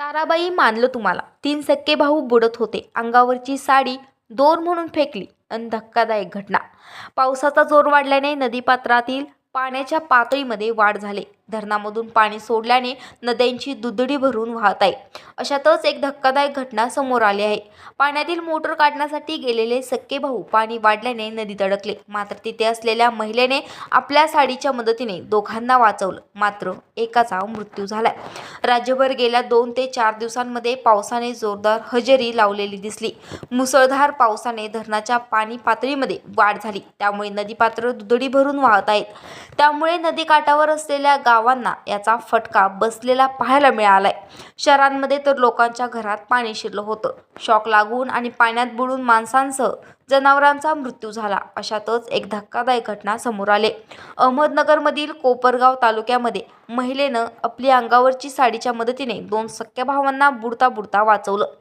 ताराबाई मानलं तुम्हाला. तीन सक्के भाऊ बुडत होते. अंगावरची साडी दोर म्हणून फेकली. अन धक्कादायक घटना. पावसाचा जोर वाढल्याने नदीपात्रातील पाण्याच्या पातळीमध्ये वाढ झाली. धरणामधून पाणी सोडल्याने नद्यांची दुधडी भरून वाहत आहे. अशातच एक धक्कादायक घटना समोर आली आहे. पाण्यातील मोटर काढण्यासाठी गेलेले सक्के भाऊ पाणी वाढल्याने नदीत अडकले मात्र तिथे असलेल्या महिलेने आपल्या साडीच्या मदतीने दोघांना वाचवलं. मात्र एकाचा मृत्यू झालाय. राज्यभर गेल्या दोन ते चार दिवसांमध्ये पावसाने जोरदार हजेरी लावलेली दिसली. मुसळधार पावसाने धरणाच्या पाणी पातळीमध्ये वाढ झाली. त्यामुळे नदीपात्र दुधडी भरून वाहत आहेत. त्यामुळे नदीकाठावर असलेल्या गाव गावांना याचा फटका बसलेला पाहायला मिळालाय. शहरांमध्ये तर लोकांच्या घरात पाणी शिरलं होतं. शॉक लागून आणि पाण्यात बुडून माणसांसह जनावरांचा मृत्यू झाला. अशातच एक धक्कादायक घटना समोर आले. अहमदनगरमधील कोपरगाव तालुक्यामध्ये महिलेनं आपली अंगावरची साडीच्या मदतीने दोन सख्या भावांना बुडता बुडता वाचवलं.